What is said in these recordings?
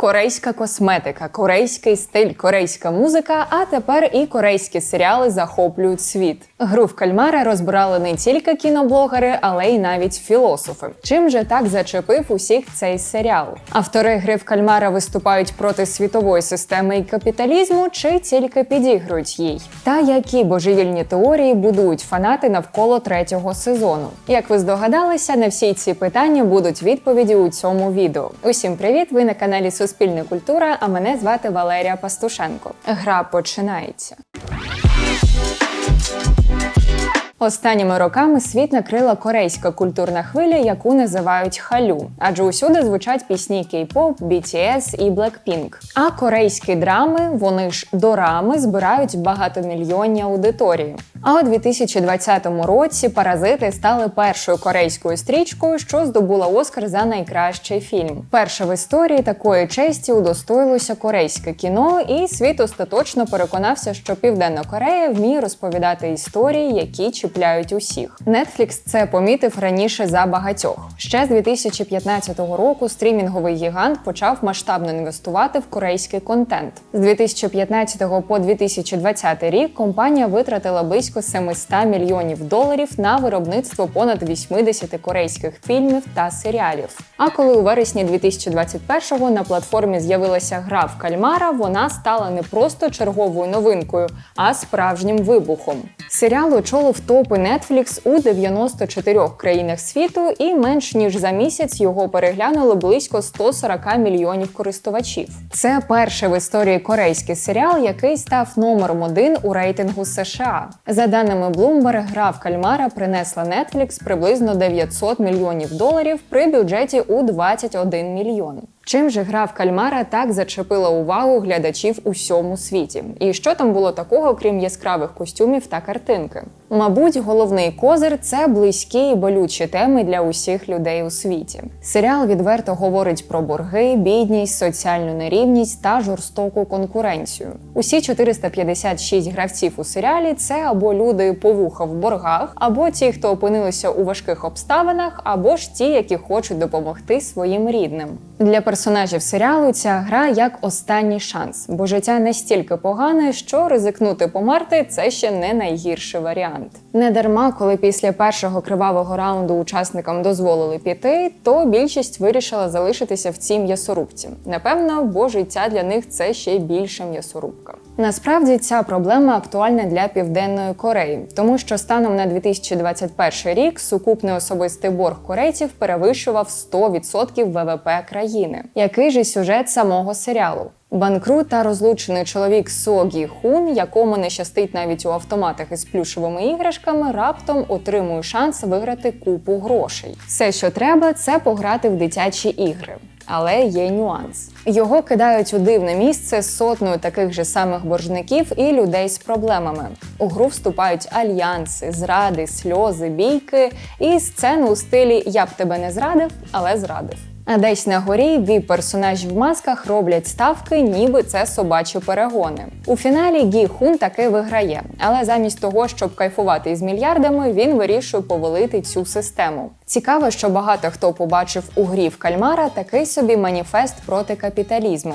Корейська косметика, корейський стиль, корейська музика, а тепер і корейські серіали захоплюють світ. Гру в кальмара розбирали не тільки кіноблогери, але й навіть філософи. Чим же так зачепив усіх цей серіал? Автори гри в кальмара виступають проти світової системи і капіталізму, чи тільки підігрують їй? Та які божевільні теорії будують фанати навколо третього сезону? Як ви здогадалися, на всі ці питання будуть відповіді у цьому відео. Усім привіт! Ви на каналі Суспільна культура. А мене звати Валерія Пастушенко. Гра починається. Останніми роками світ накрила корейська культурна хвиля, яку називають халю, адже усюди звучать пісні кей-поп, BTS і Blackpink. А корейські драми, вони ж дорами, збирають багатомільйонні аудиторії. А у 2020 році паразити стали першою корейською стрічкою, що здобула Оскар за найкращий фільм. Перше в історії такої честі удостоїлося корейське кіно, і світ остаточно переконався, що Південна Корея вміє розповідати історії, які чіпляють усіх. Netflix це помітив раніше за багатьох. Ще з 2015 року стрімінговий гігант почав масштабно інвестувати в корейський контент. З 2015 по 2020 рік компанія витратила близько близько 700 мільйонів доларів на виробництво понад 80 корейських фільмів та серіалів. А коли у вересні 2021-го на платформі з'явилася гра в кальмара, вона стала не просто черговою новинкою, а справжнім вибухом. Серіал очолив топи Netflix у 94 країнах світу, і менш ніж за місяць його переглянули близько 140 мільйонів користувачів. Це перший в історії корейський серіал, який став номером один у рейтингу США. За даними Bloomberg, гра в кальмара принесла Netflix приблизно 900 мільйонів доларів при бюджеті у 21 мільйон. Чим же гра в кальмара так зачепила увагу глядачів у всьому світі? І що там було такого, крім яскравих костюмів та картинки? Мабуть, головний козир це близькі і болючі теми для усіх людей у світі. Серіал відверто говорить про борги, бідність, соціальну нерівність та жорстоку конкуренцію. Усі 456 гравців у серіалі це або люди по вуха в боргах, або ті, хто опинилися у важких обставинах, або ж ті, які хочуть допомогти своїм рідним. Для персонажів серіалу ця гра як останній шанс, бо життя настільки погане, що ризикнути померти це ще не найгірший варіант. Не дарма, коли після першого кривавого раунду учасникам дозволили піти, то більшість вирішила залишитися в цій м'ясорубці. Напевно, бо життя для них це ще більша м'ясорубка. Насправді ця проблема актуальна для південної Кореї, тому що станом на 2021 рік сукупний особистий борг корейців перевищував 100% ВВП країни. Який же сюжет самого серіалу? Банкрут та розлучений чоловік Согі Хун, якому не щастить навіть у автоматах із плюшевими іграшками, раптом отримує шанс виграти купу грошей. Все, що треба, це пограти в дитячі ігри. Але є нюанс. Його кидають у дивне місце з сотнею таких же самих боржників і людей з проблемами. У гру вступають альянси, зради, сльози, бійки і сцени у стилі Я б тебе не зрадив, але зрадив. А десь на горі ві персонажі в масках роблять ставки, ніби це собачі перегони. У фіналі Гі Хун таки виграє, але замість того, щоб кайфувати із мільярдами, він вирішує повалити цю систему. Цікаво, що багато хто побачив у грі в кальмара такий собі маніфест проти капіталізму.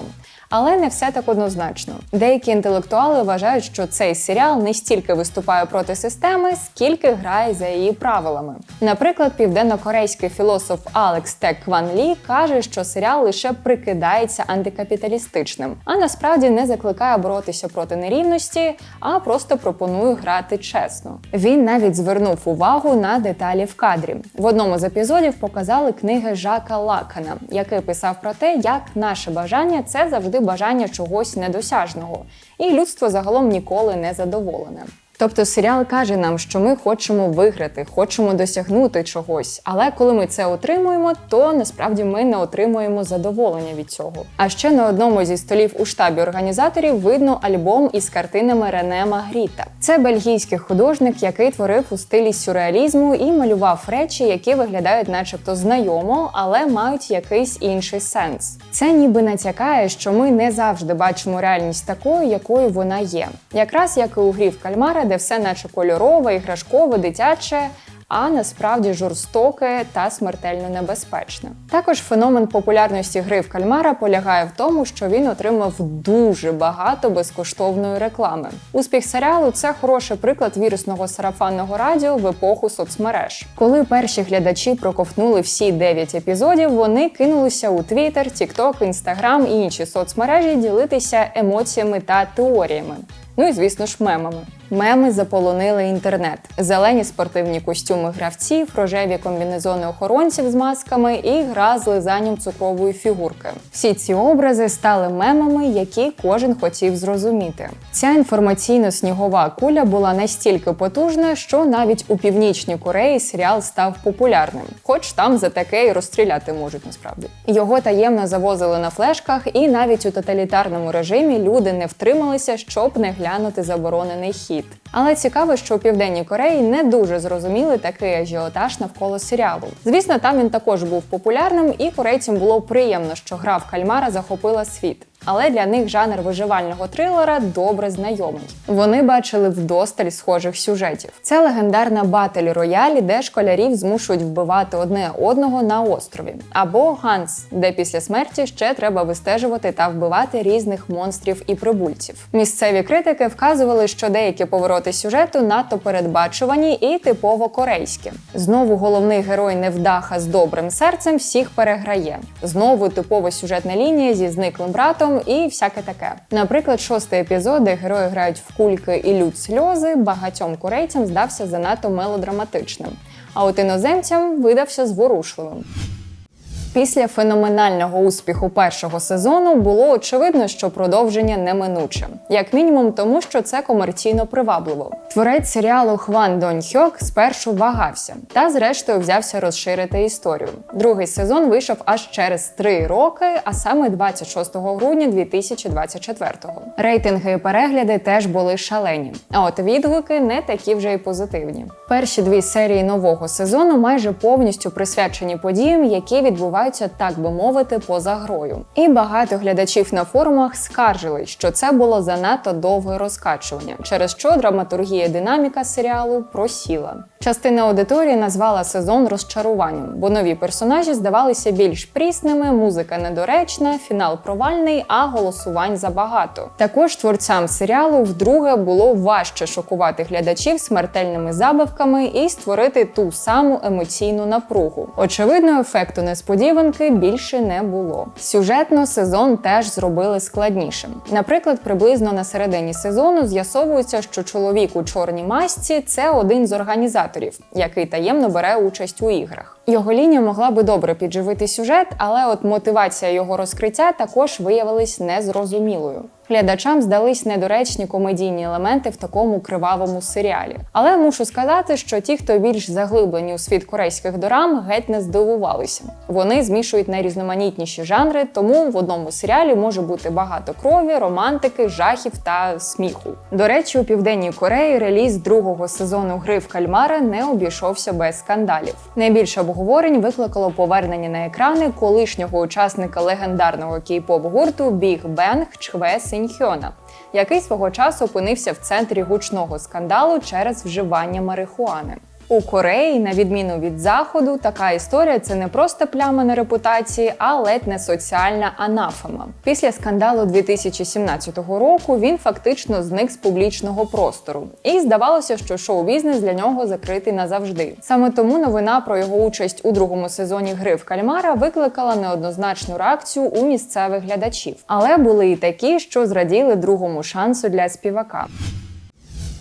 Але не все так однозначно. Деякі інтелектуали вважають, що цей серіал не стільки виступає проти системи, скільки грає за її правилами. Наприклад, південно-корейський філософ Алекс Тек Кван Лі каже, що серіал лише прикидається антикапіталістичним, а насправді не закликає боротися проти нерівності, а просто пропонує грати чесно. Він навіть звернув увагу на деталі в кадрі. В одному з епізодів показали книги Жака Лакана, який писав про те, як наше бажання це завжди бажання чогось недосяжного, і людство загалом ніколи не задоволене. Тобто серіал каже нам, що ми хочемо виграти, хочемо досягнути чогось. Але коли ми це отримуємо, то насправді ми не отримуємо задоволення від цього. А ще на одному зі столів у штабі організаторів видно альбом із картинами Рене Магріта. Це бельгійський художник, який творив у стилі сюрреалізму і малював речі, які виглядають, начебто, знайомо, але мають якийсь інший сенс. Це ніби натякає, що ми не завжди бачимо реальність такою, якою вона є. Якраз як і у грі в кальмара, де все наче кольорове, іграшкове, дитяче. а насправді жорстоке та смертельно небезпечне. Також феномен популярності гри в кальмара полягає в тому, що він отримав дуже багато безкоштовної реклами. Успіх серіалу це хороший приклад вірусного сарафанного радіо в епоху соцмереж. Коли перші глядачі проковтнули всі 9 епізодів, вони кинулися у Твіттер, Тікток, Інстаграм і інші соцмережі ділитися емоціями та теоріями. Ну і звісно ж, мемами. Меми заполонили інтернет: зелені спортивні костюми гравців, рожеві комбінезони охоронців з масками і гра з лизанням цукрової фігурки. Всі ці образи стали мемами, які кожен хотів зрозуміти. Ця інформаційно-снігова куля була настільки потужна, що навіть у північній Кореї серіал став популярним, хоч там за таке і розстріляти можуть насправді. Його таємно завозили на флешках, і навіть у тоталітарному режимі люди не втрималися, щоб не глянути заборонений хід. Але цікаво, що у південній Кореї не дуже зрозуміли такий ажіотаж навколо серіалу. Звісно, там він також був популярним, і корейцям було приємно, що гра в кальмара захопила світ. Але для них жанр виживального трилера добре знайомий. Вони бачили вдосталь схожих сюжетів. Це легендарна баталь роялі, де школярів змушують вбивати одне одного на острові, або Ганс, де після смерті ще треба вистежувати та вбивати різних монстрів і прибульців. Місцеві критики вказували, що деякі повороти сюжету надто передбачувані і типово корейські. Знову головний герой невдаха з добрим серцем всіх переграє. Знову типова сюжетна лінія зі зниклим братом і всяке таке. Наприклад, шостий епізод, де герої грають в кульки і лють сльози, багатьом курейцям здався занадто мелодраматичним, а от іноземцям видався зворушливим. Після феноменального успіху першого сезону було очевидно, що продовження неминуче, як мінімум, тому що це комерційно привабливо. Творець серіалу Хван Донь Хьок спершу вагався, та зрештою взявся розширити історію. Другий сезон вийшов аж через три роки, а саме 26 грудня 2024-го. Рейтинги і перегляди теж були шалені. А от відгуки не такі вже й позитивні. Перші дві серії нового сезону майже повністю присвячені подіям, які відбуваються відбуваються, так би мовити, поза грою. І багато глядачів на форумах скаржили, що це було занадто довге розкачування, через що драматургія динаміка серіалу просіла. Частина аудиторії назвала сезон розчаруванням, бо нові персонажі здавалися більш прісними, музика недоречна, фінал провальний, а голосувань забагато. Також творцям серіалу вдруге було важче шокувати глядачів смертельними забавками і створити ту саму емоційну напругу. Очевидно, ефекту несподіванки більше не було. Сюжетно сезон теж зробили складнішим. Наприклад, приблизно на середині сезону з'ясовується, що чоловік у чорній масці це один з організаторів який таємно бере участь у іграх. Його лінія могла би добре підживити сюжет, але от мотивація його розкриття також виявилась незрозумілою. Глядачам здались недоречні комедійні елементи в такому кривавому серіалі. Але мушу сказати, що ті, хто більш заглиблені у світ корейських дорам, геть не здивувалися. Вони змішують найрізноманітніші жанри, тому в одному серіалі може бути багато крові, романтики, жахів та сміху. До речі, у південній Кореї реліз другого сезону гри в кальмара не обійшовся без скандалів. Найбільше обговорень викликало повернення на екрани колишнього учасника легендарного кей-поп гурту Біг Бенг Чхве Сіньхьона, який свого часу опинився в центрі гучного скандалу через вживання марихуани. У Кореї, на відміну від заходу, така історія це не просто пляма на репутації, а ледь не соціальна анафема. Після скандалу 2017 року він фактично зник з публічного простору, і здавалося, що шоу-бізнес для нього закритий назавжди. Саме тому новина про його участь у другому сезоні гри в кальмара викликала неоднозначну реакцію у місцевих глядачів. Але були і такі, що зраділи другому шансу для співака.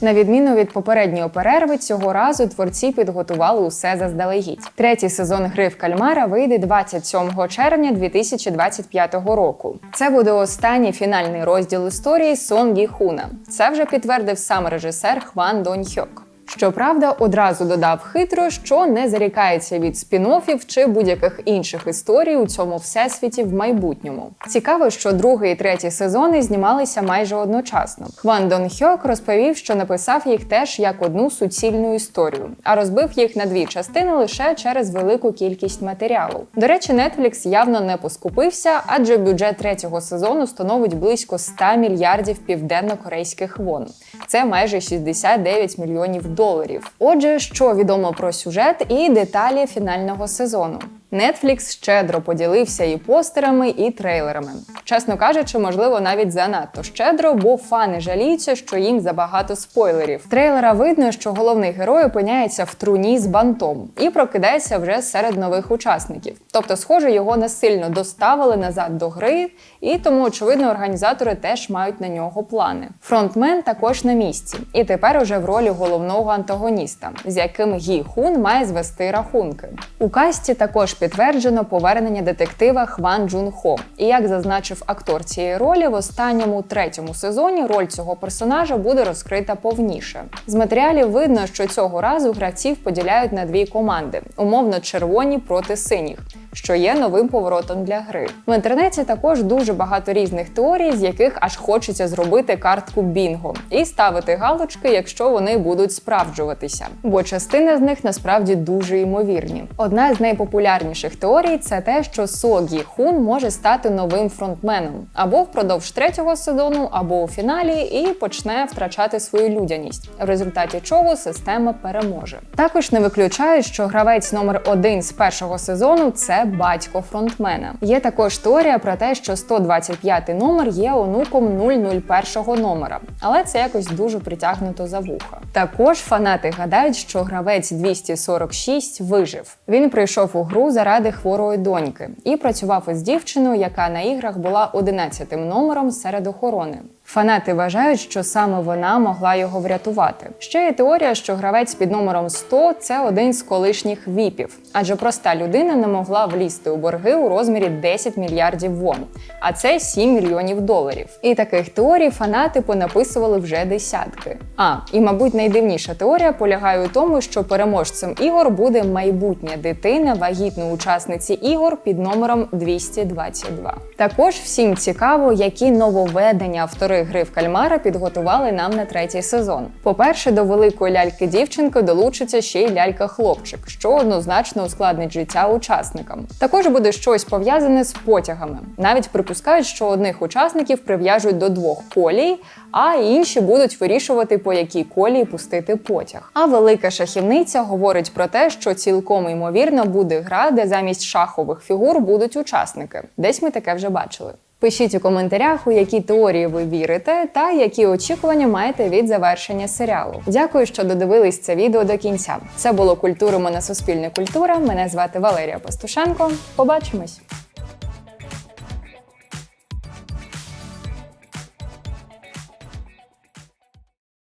На відміну від попередньої перерви, цього разу творці підготували усе заздалегідь. Третій сезон гри в кальмара вийде 27 червня 2025 року. Це буде останній фінальний розділ історії Сон Гі Хуна. Це вже підтвердив сам режисер Хван Донь Хьок. Щоправда, одразу додав хитро, що не зарікається від спін-оффів чи будь-яких інших історій у цьому всесвіті в майбутньому. Цікаво, що другий і третій сезони знімалися майже одночасно. Хван Дон Хьок розповів, що написав їх теж як одну суцільну історію, а розбив їх на дві частини лише через велику кількість матеріалу. До речі, Netflix явно не поскупився, адже бюджет третього сезону становить близько 100 мільярдів південно-корейських вон. Це майже 69 мільйонів доларів доларів. Отже, що відомо про сюжет і деталі фінального сезону. Netflix щедро поділився і постерами, і трейлерами. Чесно кажучи, можливо, навіть занадто щедро, бо фани жаліються, що їм забагато спойлерів. Трейлера видно, що головний герой опиняється в труні з бантом і прокидається вже серед нових учасників. Тобто, схоже, його насильно доставили назад до гри, і тому, очевидно, організатори теж мають на нього плани. Фронтмен також на місці, і тепер уже в ролі головного антагоніста, з яким Гі Хун має звести рахунки. У касті також підтверджено повернення детектива Хван Джун Хо. І як зазначив актор цієї ролі, в останньому третьому сезоні роль цього персонажа буде розкрита повніше. З матеріалів видно, що цього разу гравців поділяють на дві команди: умовно червоні проти синіх. Що є новим поворотом для гри. В інтернеті також дуже багато різних теорій, з яких аж хочеться зробити картку Бінго і ставити галочки, якщо вони будуть справджуватися. Бо частина з них насправді дуже ймовірні. Одна з найпопулярніших теорій це те, що Согі Хун може стати новим фронтменом або впродовж третього сезону, або у фіналі, і почне втрачати свою людяність, в результаті чого система переможе. Також не виключають, що гравець номер один з першого сезону це батько фронтмена. Є також теорія про те, що 125 номер є онуком 001 номера, але це якось дуже притягнуто за вуха. Також фанати гадають, що гравець 246 вижив. Він прийшов у гру заради хворої доньки і працював із дівчиною, яка на іграх була 11 номером серед охорони. Фанати вважають, що саме вона могла його врятувати. Ще є теорія, що гравець під номером 100 – це один з колишніх віпів, адже проста людина не могла влізти у борги у розмірі 10 мільярдів вон, а це 7 мільйонів доларів. І таких теорій фанати понаписували вже десятки. А і, мабуть, найдивніша теорія полягає у тому, що переможцем ігор буде майбутня дитина вагітної учасниці ігор під номером 222. Також всім цікаво, які нововведення автори гри в кальмара підготували нам на третій сезон. По-перше, до великої ляльки дівчинки долучиться ще й лялька-хлопчик, що однозначно ускладнить життя учасникам. Також буде щось пов'язане з потягами. Навіть припускають, що одних учасників прив'яжуть до двох колій, а інші будуть вирішувати, по якій колії пустити потяг. А велика шахівниця говорить про те, що цілком ймовірно буде гра, де замість шахових фігур будуть учасники. Десь ми таке вже бачили. Пишіть у коментарях, у які теорії ви вірите, та які очікування маєте від завершення серіалу. Дякую, що додивились це відео до кінця. Це було культуримо на Суспільне культура. Мене звати Валерія Пастушенко. Побачимось!